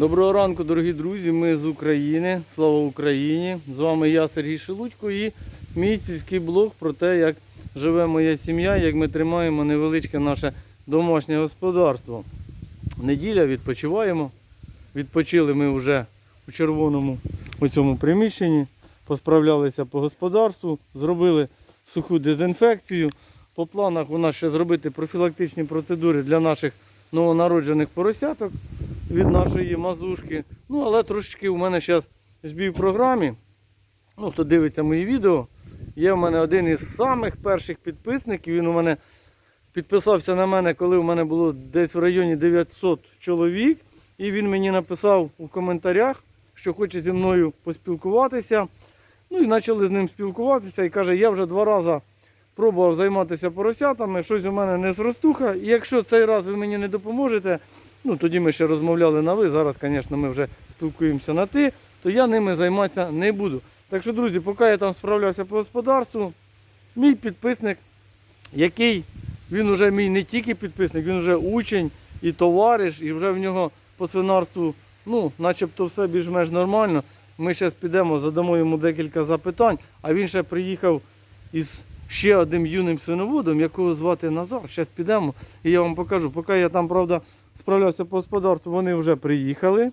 Доброго ранку, дорогі друзі. Ми з України. Слава Україні! З вами я, Сергій Шелудько, і мій сільський блог про те, як живе моя сім'я, як ми тримаємо невеличке наше домашнє господарство. Неділя відпочиваємо. Відпочили ми вже у червоному у цьому приміщенні, посправлялися по господарству, зробили суху дезінфекцію. По планах у нас ще зробити профілактичні процедури для наших новонароджених поросяток від нашої мазушки. Ну, але трошечки у мене зараз збій в програмі. Ну, хто дивиться мої відео, є в мене один із самих перших підписників. Він у мене підписався на мене, коли у мене було десь в районі 900 чоловік. І він мені написав у коментарях, що хоче зі мною поспілкуватися. Ну і почали з ним спілкуватися і каже, я вже два рази пробував займатися поросятами, щось у мене не зростуха. І якщо цей раз ви мені не допоможете, ну тоді ми ще розмовляли на ви, зараз, звісно, ми вже спілкуємося на ти, то я ними займатися не буду. Так що, друзі, поки я там справлявся по господарству, мій підписник, який він вже мій не тільки підписник, він вже учень і товариш, і вже в нього по свинарству, ну, начебто все більш-менш нормально. Ми зараз підемо, задамо йому декілька запитань, а він ще приїхав із ще одним юним свиноводом, якого звати Назар. Зараз підемо і я вам покажу. Поки я там, правда, справлявся по господарству, вони вже приїхали.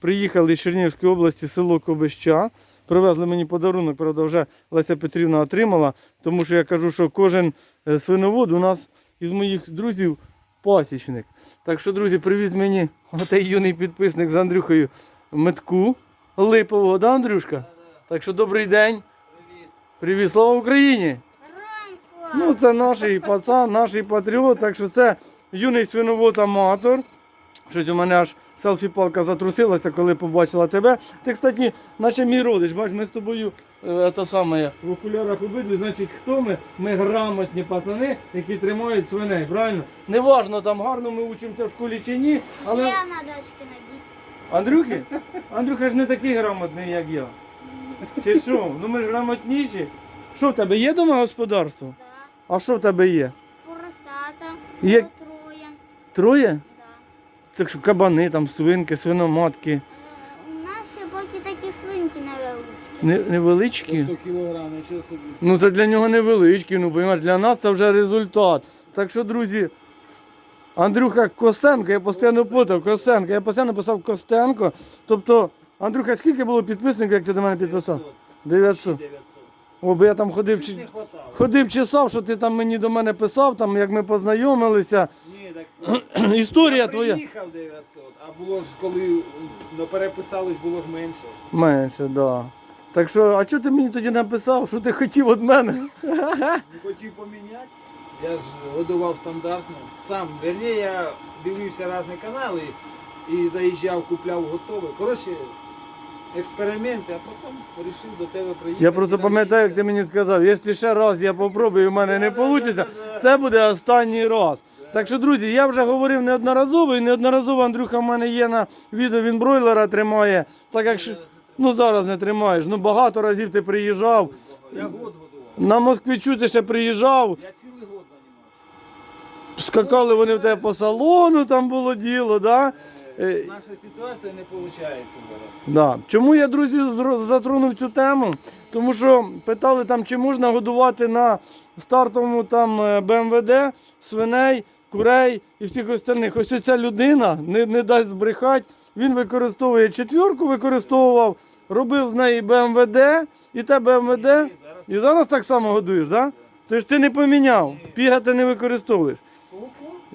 Приїхали з Чернігівської області, село Кобища. Привезли мені подарунок, правда, вже Леся Петрівна отримала, тому що я кажу, що кожен е, свиновод у нас із моїх друзів пасічник. Так що, друзі, привіз мені отей юний підписник з Андрюхою метку липового, да, Андрюшка? Так що добрий день. Привіт, слава Україні! Ну, це наш пацан, наш патріот, так що це юний свиновод аматор. Щось у мене аж селфі-палка затрусилася, коли побачила тебе. Ти, кстати, наче мій родич, бач, ми з тобою е, те саме, в окулярах обидві, значить, хто ми? Ми грамотні пацани, які тримають свиней, правильно? Неважно, там гарно ми учимося в школі чи ні, але. Я надо очки надеть. Андрюхи? Андрюха ж не такий грамотний, як я. Чи що? Ну ми ж грамотніші. Що в тебе є дома господарство? Да. А що в тебе є? Поросята. Є- Було троє. Так що кабани, там свинки, свиноматки. У нас ще поки такі свинки невеличкі. Не, невеличкі. 100 кілограм, нічого собі. Ну це для нього невеличкі, ну розумієш, для нас це вже результат. Так що, друзі, Андрюха Косенко, я постійно путав, Косенко, я постійно писав Костенко. Тобто, Андрюха, скільки було підписників, як ти до мене підписав? 900. 900. О, бо я там ходив, чи- ходив чесав, що ти там мені до мене писав, там, як ми познайомилися. Так Історія я твоя. приїхав 900, а було ж коли ну, переписались, було ж менше. Менше, так. Да. Так що, а чого ти мені тоді написав, що ти хотів від мене? Не хотів поміняти. Я ж годував стандартно. Сам, верні, я дивився різні канали і заїжджав, купляв готове. Коротше, експерименти, а потім вирішив до тебе приїхати. Я просто пам'ятаю, як ти мені сказав, якщо ще раз я попробую, і в мене не вийде, це буде останній раз. Так що, друзі, я вже говорив неодноразово, і неодноразово Андрюха в мене є на відео, він бройлера тримає. Так як ну зараз не тримаєш. Ну багато разів ти приїжджав. Я год годував. На Москвичу ти ще приїжджав, Я цілий год займався. скакали вони в тебе по салону, там було діло, да? Е, Наша ситуація не виходить зараз. Да. Чому я, друзі, зро- затронув цю тему? Тому що питали там, чи можна годувати на стартовому там е, БМВД свиней, курей і всіх остальних. Ось ця людина не, не дасть збрехати. Він використовує четвірку, використовував, робив з неї БМВД і те БМВД. І зараз так само годуєш, так? Да? Тож ти не поміняв. Піга ти не використовуєш.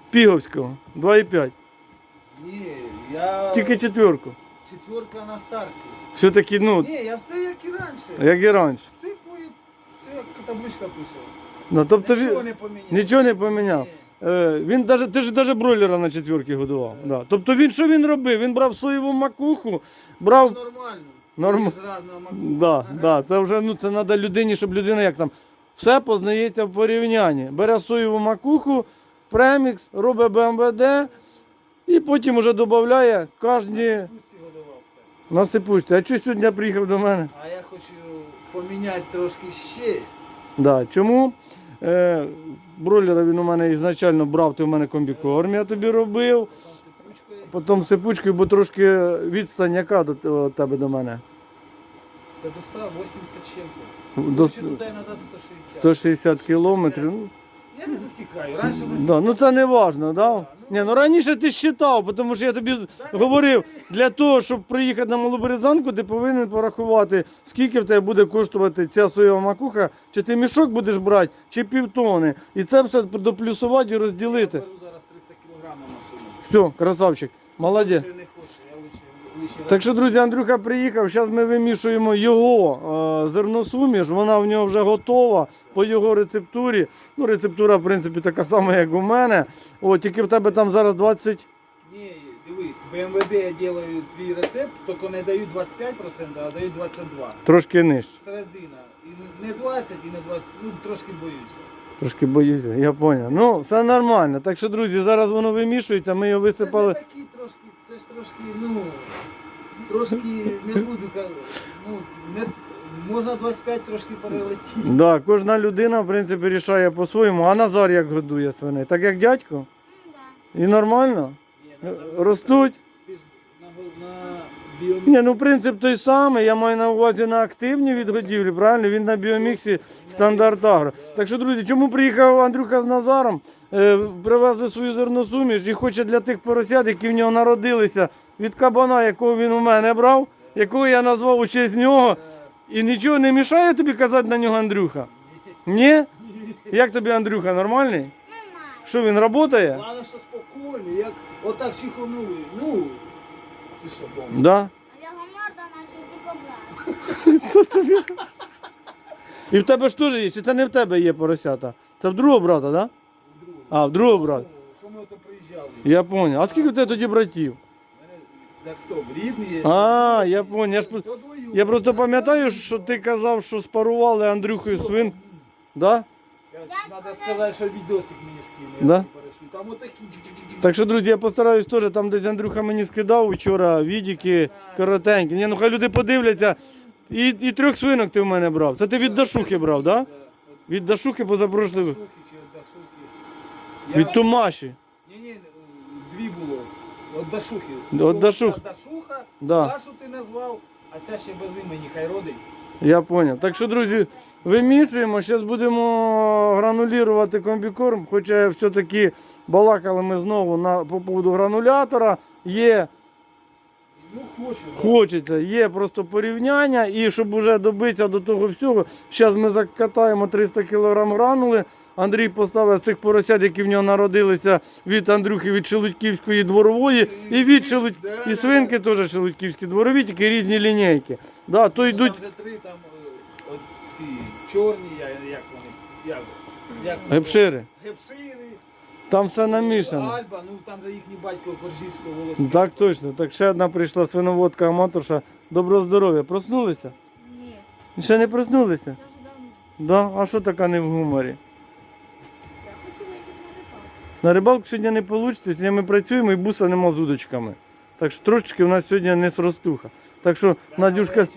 Піговського 2,5. Ні, я Тільки четвірку. четверка на старті. Все-таки, ну, Ні, я все як і раніше. як і раніше. Все, все як табличка пише. Ну, тобто Нічого не поміняв. Нічого не поміняв. Ні. Е, він даже, ти ж навіть бройлера на четвірки годував. Да. Тобто він що він робив? Він брав соєву макуху, брав. Нормально. Норм-. Да, да, це вже ну, це треба людині, щоб людина як там. Все познається в порівнянні. Бере соєву макуху, премікс, робить БМВД і потім вже додає кожні на сипучці. А чого сьогодні приїхав до мене? А я хочу поміняти трошки ще. Да. Чому? Е, бройлера він у мене ізначально брав, ти у мене комбікорм, я тобі робив. Потім сипучкою, бо трошки відстань яка до тебе до мене? Та до 180 чим-то. До туди назад 160. 160 кілометрів. Ну, Я не засікаю. Раніше засікав. Да, ну це не важно, да? Ні, ну раніше ти считав, тому що я тобі з- говорив, для того, щоб приїхати на Малоберезанку, ти повинен порахувати, скільки в тебе буде коштувати ця соєва макуха, чи ти мішок будеш брати, чи півтони. І це все доплюсувати і Я розділити. беру зараз 300 кг на машину. Все, красавчик, молодець. Ще не хочу, я лише, лише Так що, друзі, Андрюха приїхав. Зараз ми вимішуємо його е, зерносуміш. Вона в нього вже готова по його рецептурі. Ну, рецептура, в принципі, така сама, як у мене. О, тільки в тебе там зараз 20. Ні, дивись, в БМВД я делаю твій рецепт, тільки не дають 25%, а дають 22%. Трошки нижче. Середина. І не 20, і не 20, ну трошки боюся. Трошки боюся, я зрозумів. Ну, все нормально. Так що, друзі, зараз воно вимішується, ми його Це ж висипали. не такі трошки, це ж трошки, ну, трошки не буду казати, ну, не, можна 25 трошки перелетіти. Да, кожна людина, в принципі, рішає по-своєму. А Назар як годує свиней? Так як дядько? І нормально? Ні, Назар- Ростуть? Ти ж на, гол- на. Ні, ну принцип той самий. Я маю на увазі на активні відгодівлі, правильно? Він на біоміксі стандарт агро. Так що, друзі, чому приїхав Андрюха з Назаром? Е, привезли свою зерносуміш і хоче для тих поросят, які в нього народилися від кабана, якого він у мене брав, якого я назвав у честь нього. І нічого не мішає тобі казати на нього Андрюха? Ні? Як тобі Андрюха, нормальний? Що він працює? Головне, що спокійно, як отак чихонули. Ну? Да. А його морда наче дико брат. І в тебе ж теж є, чи це не в тебе є поросята? Це в другого брата, так? Да? А, в другого брата. Що ми ото приїжджали? Я понял. А скільки в тебе тоді братів? Так, стоп, рідний. А, я понял. Я, ж про- я просто пам'ятаю, що ти казав, що спарували Андрюхою свин. Да? Надо сказати, що відосик мені скинули. Да? Там отакі. Так що, друзі, я постараюсь теж, там десь Андрюха мені скидав вчора відіки коротенькі. Ні, ну хай люди подивляться. І, і трьох свинок ти в мене брав. Це ти від Дашухи брав, так? Да? Да, от Від Дашухи Дашухи. Від Тумаші. Ні, ні, дві було. От Дашухи. От Дашух. Дашуха, Да. Дашу ти назвав, а ця ще без імені, хай родить. Я зрозумів. Так що, друзі, вимішуємо. Зараз будемо гранулірувати комбікорм. Хоча все-таки балакали ми знову на, по поводу гранулятора. Є, Ну, хочу. да. хочеться, є просто порівняння. І щоб вже добитися до того всього, зараз ми закатаємо 300 кг гранули. Андрій поставив цих поросят, які в нього народилися від Андрюхи від Шелудьківської дворової, і від Шелудь... і свинки теж Шелудьківські дворові, тільки різні лінійки. Да, то Ну, йдуть Там вже три, там ці чорні, я- як вони, як, як вони? гепшири. Гепшири. Там все намішано. Альба, ну там же їхній батько Коржівського волосся. Так точно. Так ще одна прийшла свиноводка аматорша. Доброго здоров'я. Проснулися? Ні, Ще не проснулися? я вже давно. Да? А що така не в гуморі? Я хотіла йти на рибалку. На рибалку сьогодні не вийде, сьогодні ми працюємо і буса нема з удочками. Так що трошечки у нас сьогодні не сростуха. Так що, Надюшка,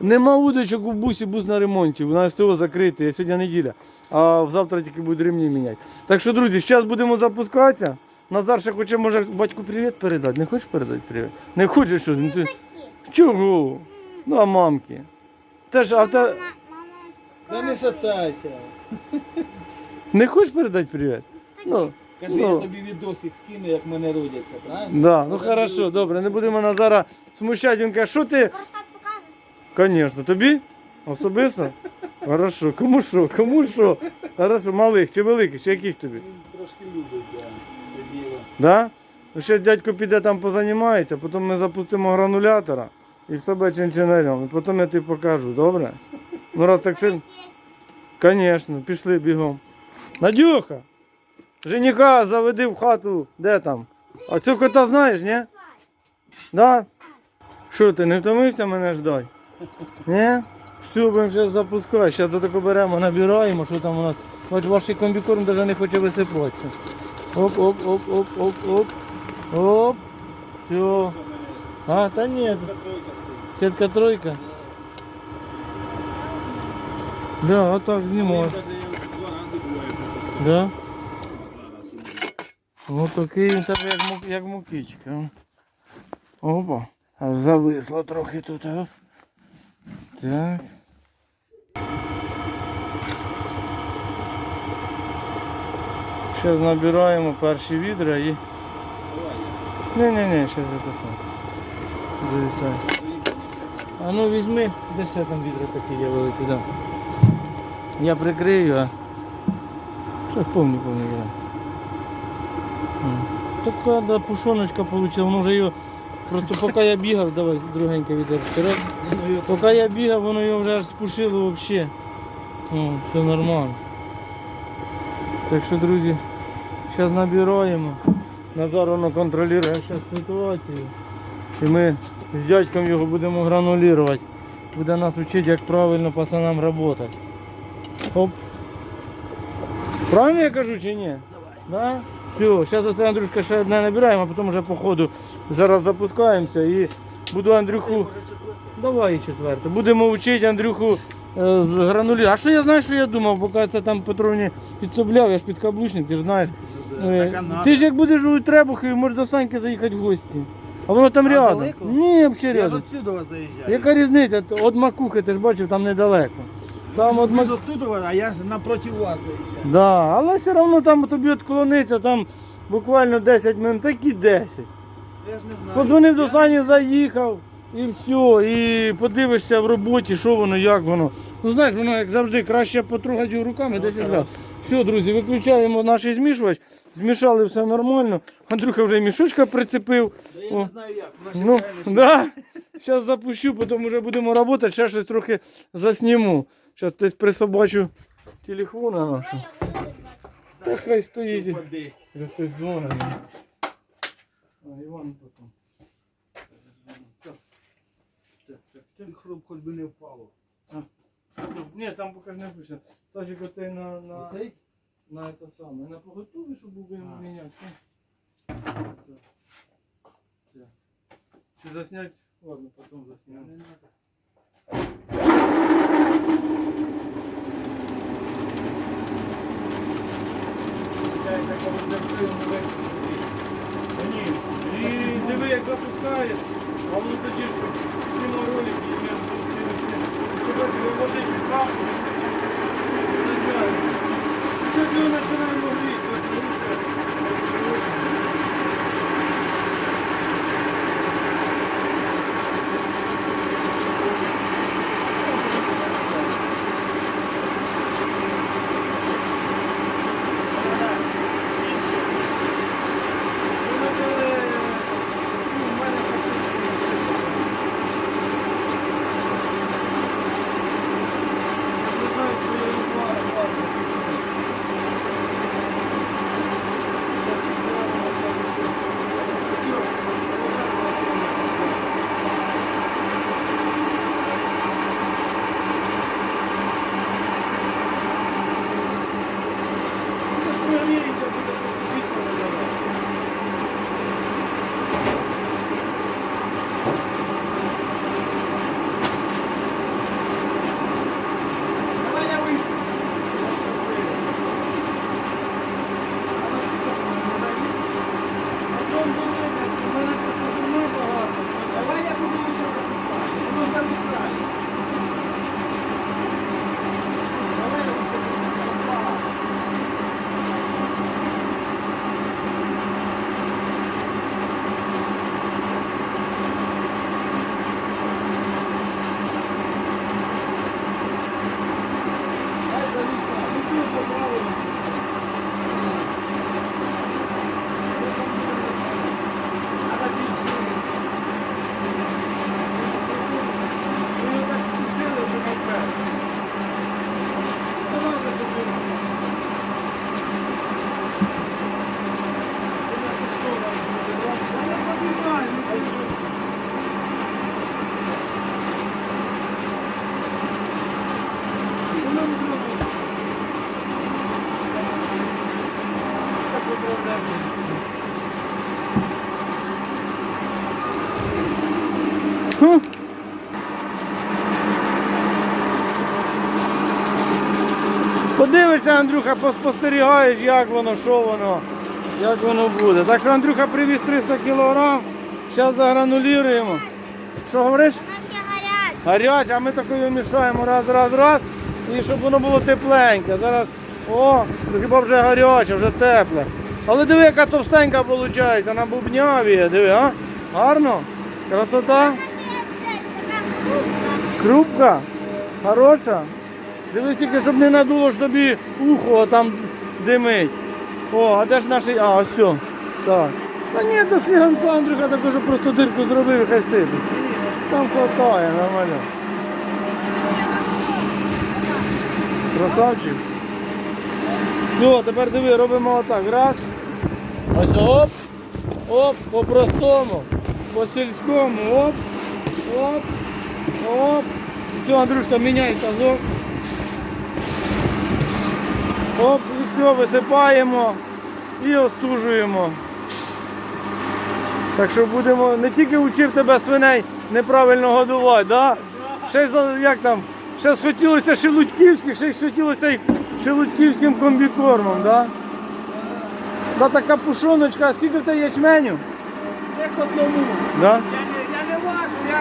нема удочок у бусі, бус на ремонті. У нас СТО закрите, сьогодні неділя. А завтра тільки будуть ремні міняти. Так що, друзі, зараз будемо запускатися. Назар ще хоче, може, батьку привіт передати. Не хочеш передати привіт? Не хочеш що? Ну, ти- Чого? Ну, а мамки. Теж, а. Мама, мама, не шатайся. не хочеш передати привіт? Ну, Кажи, Ну. я тобі відосик скину, як мене родяться, правильно? да, ну хорошо, добре, не будемо Назара смущати. Він каже, що ти? приїду. Звісно, тобі? Особисто? Хорошо, кому що, кому що? Хорошо, малих чи великих, чи яких тобі? Він трошки любить, це діло. Да? Ну ще дядько піде там позанімається, потім ми запустимо гранулятора і себе чинчинарем. І потім я тобі покажу, добре? Ну раз так сильно. Звісно, пішли бігом. Надюха! Жениха заведи в хату. Де там? А цього кота знаєш, ні? Да? Що ти, не втомився мене ждать? Ні? Все, будемо зараз запускати. Зараз тако беремо, набираємо, що там у нас. Хоч ваш комбікорм навіть не хоче висипатися. Оп, оп. Все. А, та ні. Сітка тройка. Да. Даже рази буває пропустив. Да? Ось такий він тебе як, мук- як мукичка. Опа. Аж зависло трохи тут, а? Так. Зараз набираємо перші відра і. Не-не-не, ще записав. Зависай. А ну візьми, де ще там відра такі є великі, да. Я прикрию, а. Щось повні повні. Така да, пушоночка вийшла, воно вже його. Просто поки я бігав, давай другеньке відерче. Раз. Поки я бігав, воно його вже аж спушило взагалі. О, все нормально. Так що, друзі, зараз набираємо. Назар воно контролює зараз ситуацію. І ми з дядьком його будемо гранулювати. Буде нас вчити, як правильно пацанам працювати. Оп. Правильно я кажу чи ні? Давай. Да? Все, зараз оце Андрюшка ще одне набираємо, а потім вже по ходу зараз запускаємося і буду Андрюху. Давай і четверте. Будемо вчити Андрюху е, з гранулі. А що я знаю, що я думав, поки це там Петровні підсобляв, я ж підкаблучник, ти ж знаєш. Е, так, а надо. ти ж як будеш у Требухові, можеш до Саньки заїхати в гості. А воно там А рядом. далеко? Ні, взагалі Я ж рядом. отсюда заїжджаю. Яка різниця? От макухи, ти ж бачив, там недалеко. Там от ж оттуда, а я ж напроти вас заїжджаю. Да, але все одно там тобі відклониться, там буквально 10 минут, так і 10. Я ж не знаю. Подзвонив до Сані, заїхав і все. І подивишся в роботі, що воно, як воно. Ну знаєш, воно як завжди краще потрогати його руками 10 разів. Все, друзі, виключаємо наш змішувач, змішали все нормально. Андрюха вже мішочка прицепив. Та Я О. не знаю як. Ще Ну, да. Зараз запущу, потім вже будемо працювати, ще щось трохи засніму. Зараз десь присобачу телефона нашу. Та хай стоїть. Вже хтось дзвонить. А, Іван потім. Ти хроб хоч би не впало. Ні, там поки ж не пише. Тазик отей на, на, Оцей? на це саме. На поготові, щоб був А. міняти. Так. Так. Чи заснять? Ладно, потім заснімемо. Ні. І диви, як запускаєш, а воно тоді ж ролик і виводить від капу. Що ти починаємо гріти? Подивишся, Андрюха, поспостерігаєш, як воно, що воно, як воно буде. Так що Андрюха привіз 300 кг, Зараз загранулюємо. Що говориш? Вона ще гаряча. Гаряче, а ми такою мішаємо раз, раз, раз. І щоб воно було тепленьке. Зараз, о, ну хіба вже гаряче, вже тепле. Але диви, яка товстенька виходить, на бубняві, диви, а? Гарно? Красота? Крупка? Хороша? Дивись тільки, щоб не надуло ж тобі ухо а там димить. О, а де ж наш. А, ось все. Так. Та ні, то сліганця Андрюха також просто дирку зробив хай сипить. Там хватає, нормально. Красавчик. Все, тепер диви, робимо отак. Раз. Ось оп. Оп, по-простому. По-сільському. Оп. Оп. Оп. Все, Андрюшка, міняй тазок. Оп, і все, висипаємо і остужуємо. Так що будемо не тільки вчив тебе свиней неправильно годувати, да? ще як там, ще схотілося шелудьківських, ще схотілося їх шелудьківським комбікормом, да? Да така пушоночка, скільки в тебе ячменю? Це к одному. Да? Я не, я не важу, я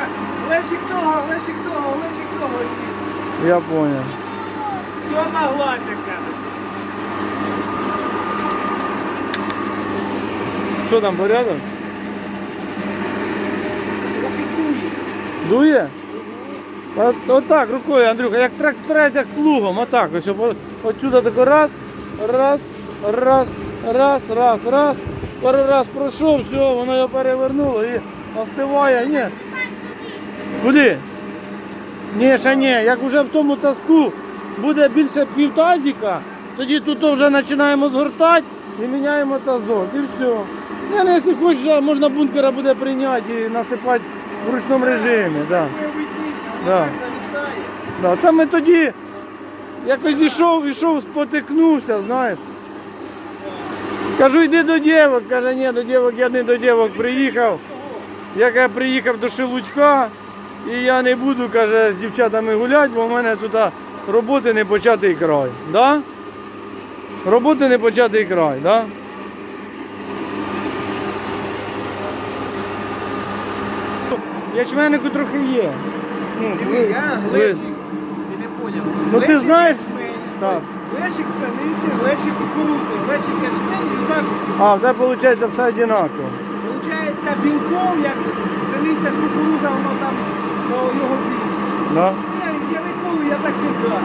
лещик того, лещик того, лещик того. Я понял. Все на глазика. Що там, порядок? Дує? От, отак, рукою, Андрюха, як тракторець, як плугом, отак. Ось отсюди тако раз, раз, раз, раз, раз, раз. Пару раз пройшов, все, воно його перевернуло і остиває. Ні. Куди? Ні, ще ні. Як вже в тому таску буде більше півтазіка, тоді тут вже починаємо згортати і міняємо тазок. І все. Не, не, якщо хочеш, можна бункера буде прийняти і насипати в ручному режимі. Да. Да. Да, та ми тоді якось йшов, йшов, спотикнувся, знаєш. Кажу, йди до дівок. Каже, ні, до дівок я не до дівок приїхав. Як я приїхав до Шелудька, і я не буду, каже, з дівчатами гуляти, бо в мене тут роботи не початий край. Да? Роботи не початий край, да? Ячменику трохи є. Ну, ви- Я ви- глечик. Ти не поняв. Ну, ти Глечик знаєш- ячмень, Так. Глечик пшениці, глечик кукурузи, глечик ячмень і так А, в тебе виходить все однаково. Получається білком, як пшениця з кукуруза, воно там то його більше. Да? Ну, Я, я ніколи, я так завжди.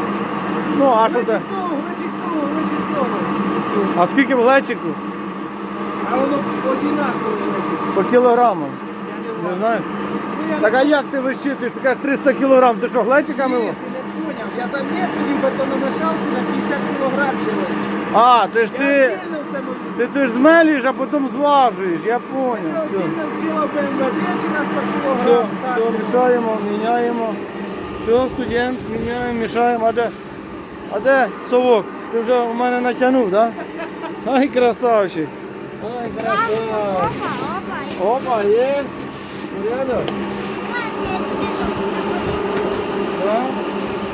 Ну, а що це? Глечик того, глечик того, глечик того. І все. А скільки в глечику? А воно одинаково глечик. По кілограмам. Я не Не знаю. Я Так а як ти вищитуєш? Ти кажеш 300 кілограм, ти що, глечиками? Ні, во- ти не поняв. Я заміс тоді в бетономішалці на 50 кг делаю. А, ти ж Я ти, отдельно все можу. ти, ти ж змелюєш, а потім зважуєш, я Я поняв. Все, отдельно зробив БМВД чи на 100 все, кг. все, мішаємо, міняємо. Все, студент, міняємо, мішаємо. А де, а де совок? Ти вже у мене натягнув, так? Да? Ай, красавчик. Ай, Опа, красавчик. опа, і Опа, є. Порядок. Так?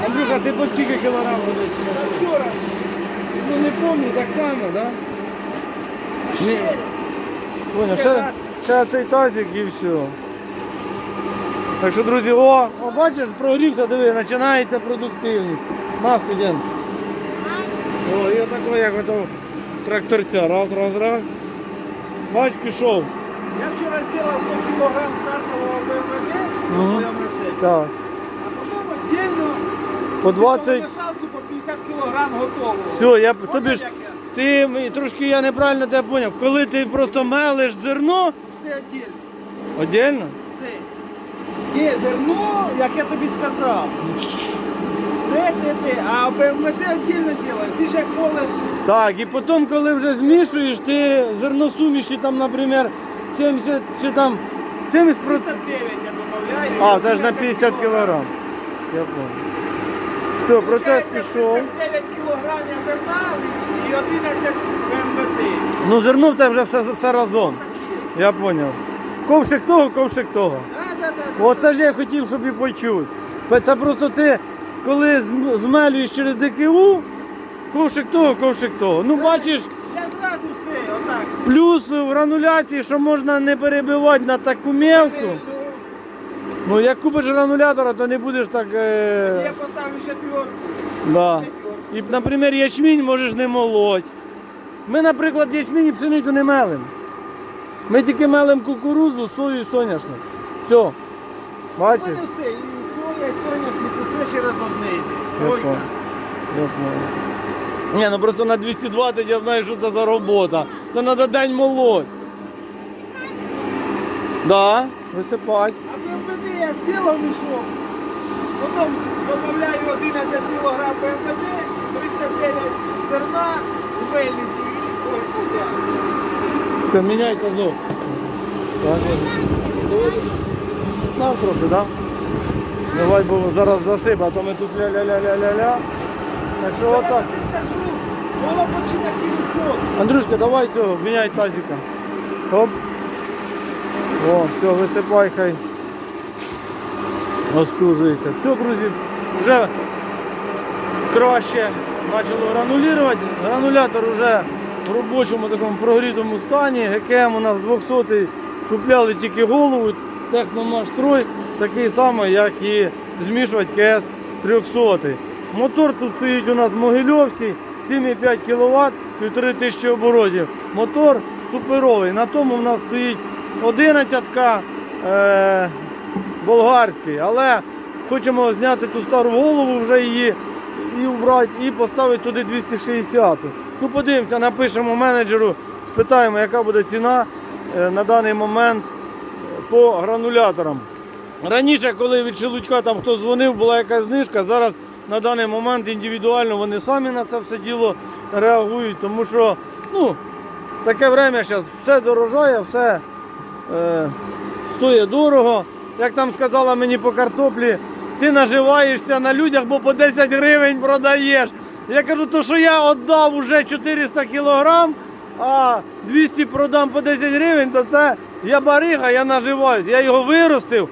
Андрюха, ти по скільки кілограм ходиш? Вчора. Ну не пам'ятаю, так само, так? Да? Ні. Понял, Ще ще, цей тазик і все. Так що, друзі, о, о бачиш, прогрівся, диви, починається продуктивність. На, студент. О, і отако, як ото тракторця. Раз, раз, раз. Бач, пішов. Я вчора зробив 100 кг стартового БМВД на. Так. А потім віддільно По 20. мішалку по 50 кг готово. Все, я Поняв, тобі ж. як я? Ти м- трошки я неправильно тебе зрозумів. Коли ти просто мелиш зерно, Все віддільно. віддільно. Все. Є зерно, як я тобі сказав. Те, те, те. А БМВД віддільно робить. Ти ж як полиш Так, і потім, коли вже змішуєш, ти зерносуміші там, наприклад, 70 чи там 70 39 я А, теж на 50 кілограм. Я понял. Все, процес пішов. 9 кг зерна і 11 БМВД. Ну зерно в тебе вже все, все разом. Я зрозумів. Ковшик того, ковшик того. Оце ж я хотів, щоб і почути. Це просто ти, коли зм- змелюєш через ДКУ, ковшик того, ковшик того. Ну бачиш, Я зразу зразу все, отак. Плюс в грануляції, що можна не перебивати на таку мелку. Ну, як купиш гранулятора, то не будеш так. Я Е... поставлю четверку. Да. І, наприклад, ячмінь можеш не молоть. Ми, наприклад, ячмінь і пшеницю не мелимо. Ми тільки мелимо кукурузу, сою і соняшник. Все. Бачиш? мене все, і соя, і соняшник, все через одне йде. Понял. Ні, ну просто на 220 я знаю, що це за робота. Це треба день молоть. Да, висипать. А я зробив мішок. Потім додаю 11 кг ПМПД, 39 зерна, в мельниці і куди. Все, міняй тазок. Так. Знав трохи, так? Давай, бо зараз засип, а то ми тут ля-ля-ля-ля-ля-ля. Так що отак. воно почти такий. Андрюшка, давай цього, міняй тазика. Оп. О, все, висипай хай. Остужується. Все, друзі, вже краще почало гранулювати. Гранулятор вже в робочому такому прогрітому стані. ГКМ у нас 200 купляли тільки голову, техномаш строй, такий самий, як і змішувати КС 300. Мотор тут стоїть у нас Могильовський, 7,5 кВт, 1500 оборотів. Мотор суперовий. На тому в нас стоїть 11 е, болгарський, але хочемо зняти ту стару голову, вже її і вбрати, і поставити туди 260. Ну, подивимося, напишемо менеджеру, спитаємо, яка буде ціна е, на даний момент по грануляторам. Раніше, коли від Шелудька там хто дзвонив, була якась знижка. Зараз на даний момент індивідуально вони самі на це все діло реагують, тому що ну, таке время зараз все дорожає, все е, стоїть дорого. Як там сказала мені по картоплі, ти наживаєшся на людях, бо по 10 гривень продаєш. Я кажу, то що я віддав уже 400 кілограм, а 200 продам по 10 гривень, то це я барига, я наживаюсь. Я його виростив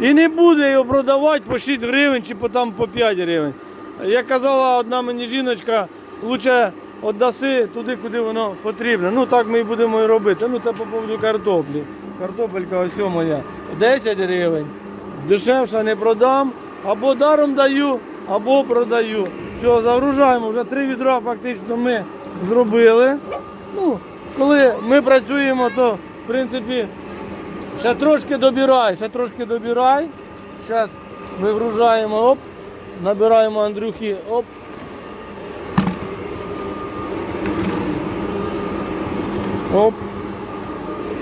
і не буду його продавати по 6 гривень чи по, там, по 5 гривень. Як казала одна мені жіночка, лучше віддаси туди, куди воно потрібно. Ну так ми і будемо і робити. Ну це по поводу картоплі. Картопелька ось моя. 10 гривень. Дешевше не продам, або даром даю, або продаю. Все, загружаємо. Вже три відра фактично ми зробили. Ну, коли ми працюємо, то в принципі Ще трошки добирай, ще трошки добирай. Зараз вигружаємо, оп, набираємо Андрюхи, оп. Оп.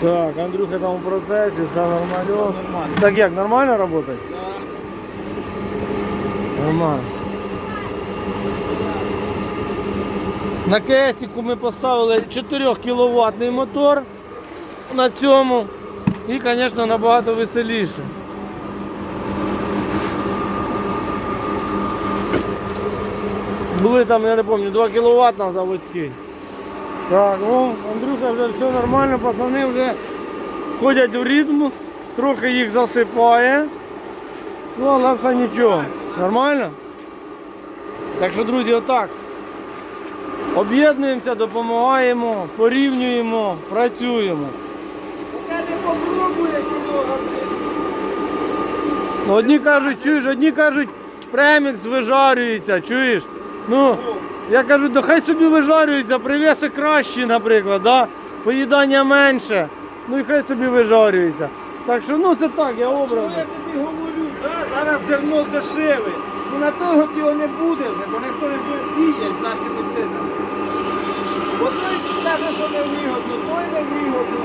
Так, Андрюха там в процесі, все нормально. Так як, нормально працює? Да. Нормально. На кесіку ми поставили 4 кВт мотор на цьому. І, звісно, набагато веселіше. Були там, я не пам'ятаю, 2 кВт на заводський. Так, о, Андрюха вже все нормально, пацани вже ходять в ритм, трохи їх засипає. Ну, але все нічого. Нормально? Так що, друзі, отак. Об'єднуємося, допомагаємо, порівнюємо, працюємо. Поки не. Ну, одні кажуть, чуєш, одні кажуть, премікс вижарюється, чуєш? Ну, я кажу, да хай собі вижарюється, привеси кращі, наприклад, да? поїдання менше. Ну і хай собі вижарюється. Так що ну це так, я Що я тобі говорю, да? зараз зерно дешеве. Ну на того його не буде вже, бо ніхто не буде сіяти з нашими цінами. Бо той каже, що не вигодно, той не вигодно.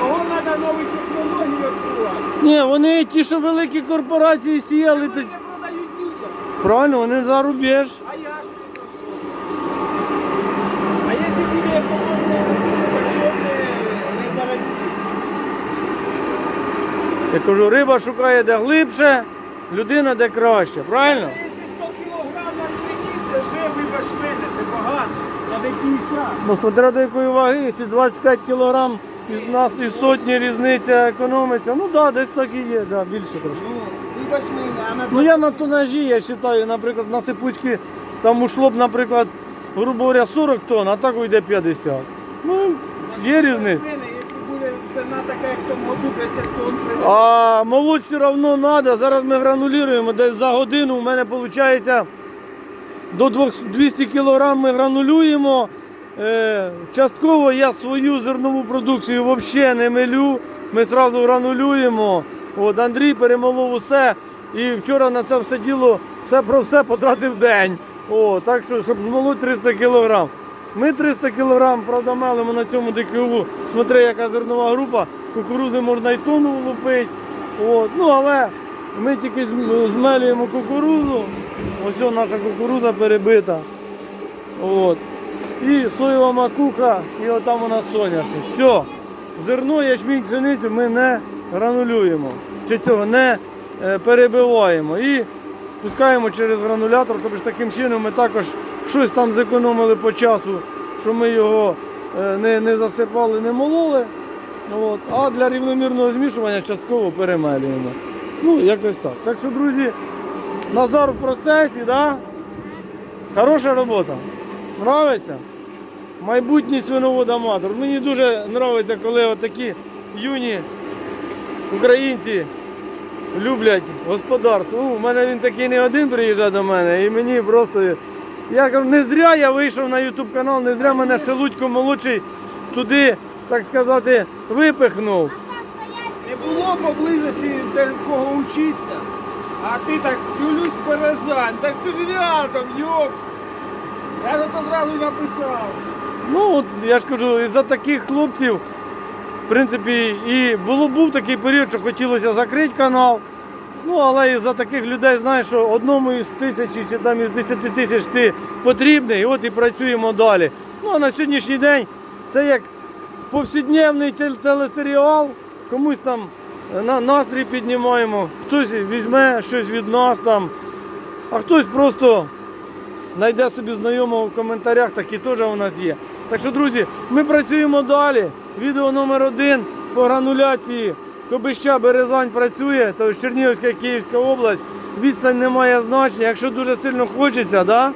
Того треба нові технології відкривати. Ні, вони ті, що великі корпорації сіяли, то Вони продають людям. правильно, вони за рубеж. А я ж не то що. А якщо буде економія, то чого не, не гарантує? Я кажу, риба шукає де глибше, людина де краще, правильно? Якщо 100 кілограм на свині, це вже вибач мене, це багато. Треба 50. Ну, смотря до якої ваги, якщо 25 кілограм із нас із сотні різниця економиться, ну так, да, десь так і є, да, більше трошки. Ну, а на Ну я на тонажі, я вважаю, наприклад, на сипучки там ушло б, наприклад, грубо говоря, 40 тонн, а так уйде 50. Ну, є різниця. Ціна така, як в году, 10 тонн, А молоть все одно треба. Зараз ми гранулюємо. Десь за годину у мене виходить до 200 200 кг ми гранулюємо. Е, частково я свою зернову продукцію взагалі не милю. Ми одразу гранулюємо. От, Андрій перемолов усе. І вчора на це все діло все про все потратив день. О, так що, щоб змолоть 300 кг. Ми 300 кг, правда, мелимо на цьому ДКУ. Смотри, яка зернова група. Кукурузи можна і тонну влупити. От. Ну, але ми тільки змелюємо кукурузу. Ось наша кукуруза перебита. От. І соєва макуха, і отам у нас соняшник. Все. Зерно, ячмінь, пшеницю ми не гранулюємо. Чи цього не е, перебиваємо. І пускаємо через гранулятор, тобто таким чином ми також щось там зекономили по часу, що ми його е, не, не засипали, не мололи. От. А для рівномірного змішування частково перемелюємо. Ну, якось так. Так що, друзі, Назар в процесі, да? Хороша робота. Нравиться? Майбутній свиновод-аматор. Мені дуже подобається, коли отакі юні українці люблять господарство. У мене він такий не один приїжджає до мене, і мені просто. Я кажу, не зря я вийшов на YouTube канал, не зря мене Шелудько молодший туди, так сказати, випихнув. не було поблизості де кого вчитися. А ти так дивлюсь Березань, так це ж рядом, йоп. Я ж то зразу написав. Ну, от я ж кажу, і за таких хлопців, в принципі, і було був такий період, що хотілося закрити канал. Ну, але і за таких людей, знаєш, що одному із тисячі чи там із десяти тисяч ти потрібний, і от і працюємо далі. Ну а на сьогоднішній день це як повсякденний телесеріал, комусь там е, на настрій піднімаємо, хтось візьме щось від нас там, а хтось просто знайде собі знайомого в коментарях, такі теж у нас є. Так що, друзі, ми працюємо далі. Відео номер один по грануляції Кобища Березань працює, то Чернігівська Київська область. Відстань не має значення. Якщо дуже сильно хочеться, да,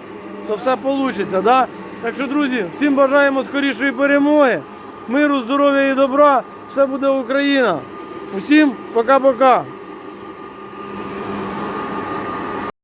то все вийде. Да? Так що, друзі, всім бажаємо скорішої перемоги, миру, здоров'я і добра. Все буде Україна. Усім пока-пока.